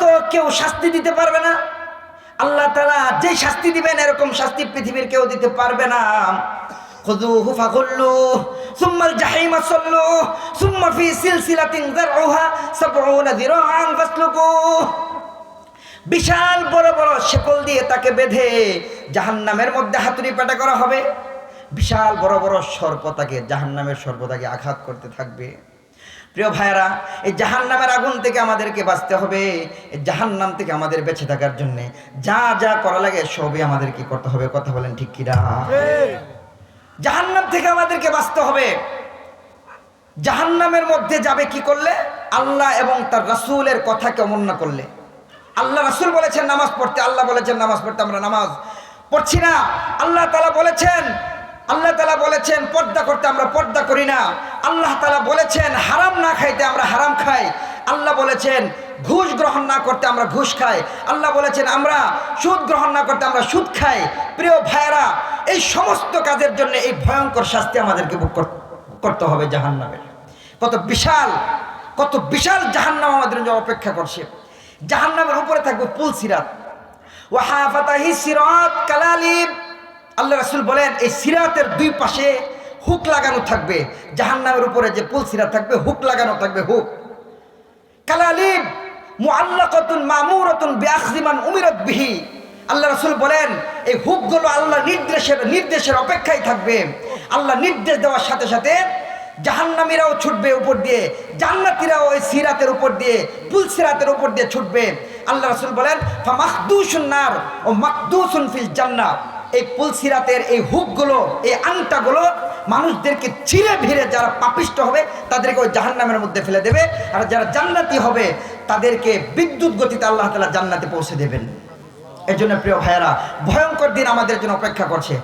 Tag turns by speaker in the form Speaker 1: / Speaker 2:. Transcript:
Speaker 1: তো কেউ শাস্তি দিতে পারবে না আল্লাহ তালা যে শাস্তি দিবেন এরকম শাস্তি পৃথিবীর কেউ দিতে পারবে না خذوه فغلوه ثم الجحيم صلوه ثم في سلسلة ذرعها سبعون ذراعا فاسلكوه বিশাল বড় বড় শেকল দিয়ে তাকে বেঁধে জাহান্নামের মধ্যে হাতুড়ি পেটা করা হবে বিশাল বড় বড় সর্প তাকে জাহান্নামের সর্প তাকে আঘাত করতে থাকবে প্রিয় ভাইয়েরা, এই জাহান্নামের আগুন থেকে আমাদেরকে বাঁচতে হবে, এই জাহান্নাম থেকে আমাদের বেঁচে থাকার জন্য। যা যা করা লাগে সবই আমাদের কি করতে হবে, কথা বলেন ঠিক কিনা? জাহান্নাম থেকে আমাদেরকে বাঁচতে হবে। জাহান্নামের মধ্যে যাবে কি করলে? আল্লাহ এবং তার রাসূলের কথাকে অমান্য করলে। আল্লাহ রাসূল বলেছেন নামাজ পড়তে, আল্লাহ বলেছেন নামাজ পড়তে আমরা নামাজ পড়ছি না। আল্লাহ তালা বলেছেন, আল্লাহ তালা বলেছেন, পর্দা করতে আমরা পর্দা করি না। আল্লাহ তালা বলেছেন, হারাম না খাইতে আমরা হারাম খাই। আল্লাহ বলেছেন, ঘুষ গ্রহণ না করতে আমরা ঘুষ খাই। আল্লাহ বলেছেন, আমরা সুদ গ্রহণ না করতে আমরা সুদ খাই। প্রিয় ভাইয়েরা, এই সমস্ত কাজের জন্য এই ভয়ঙ্কর শাস্তি আমাদেরকে কর- করতে হবে জাহান্নামের। কত বিশাল কত বিশাল জাহান্নাম আমাদের জন্য অপেক্ষা করছে। জাহান্নামের উপরে থাকবে পুল সিরাত। ওয়াহাফাতাহি সিরাত কালালিব আল্লাহ রাসূল বলেন, এই সিরাতের দুই পাশে হুক লাগানো থাকবে, জাহান্নামের উপরে যে পুল সিরাত থাকবে, হুক লাগানো থাকবে, হুক। কালালিব, মুআল্লাকাতুন মামুরাতুন বিআখযিমান উমিরাত বিহি। আল্লাহ রাসূল বলেন, এই হুকগুলো আল্লাহ নির্দেশের নির্দেশের অপেক্ষায় থাকবে। আল্লাহ নির্দেশ দেওয়ার সাথে সাথে জাহান্নামীরাও ছুটবে উপর দিয়ে, জান্নাতীরাও ওই সিরাতের উপর দিয়ে পুল সিরাতের উপর দিয়ে ছুটবে। আল্লাহ রাসূল বলেন ফামাখদুশুন নার ও মাকদুসুন ফিল জান্নাহ। এই পুলসিরাতের এই হুকগুলো, এই আংটাগুলো মানুষদেরকে ছিঁড়ে ভিড়ে যারা পাপিষ্ট হবে, তাদেরকে ওই জাহান্নামের মধ্যে ফেলে দেবে। আর যারা জান্নাতি হবে, তাদেরকে বিদ্যুৎ গতিতে আল্লাহ তালা জান্নাতে পৌঁছে দেবেন। এজন্য জন্য প্রিয় ভাইয়েরা, ভয়ঙ্কর দিন আমাদের জন্য অপেক্ষা করছে।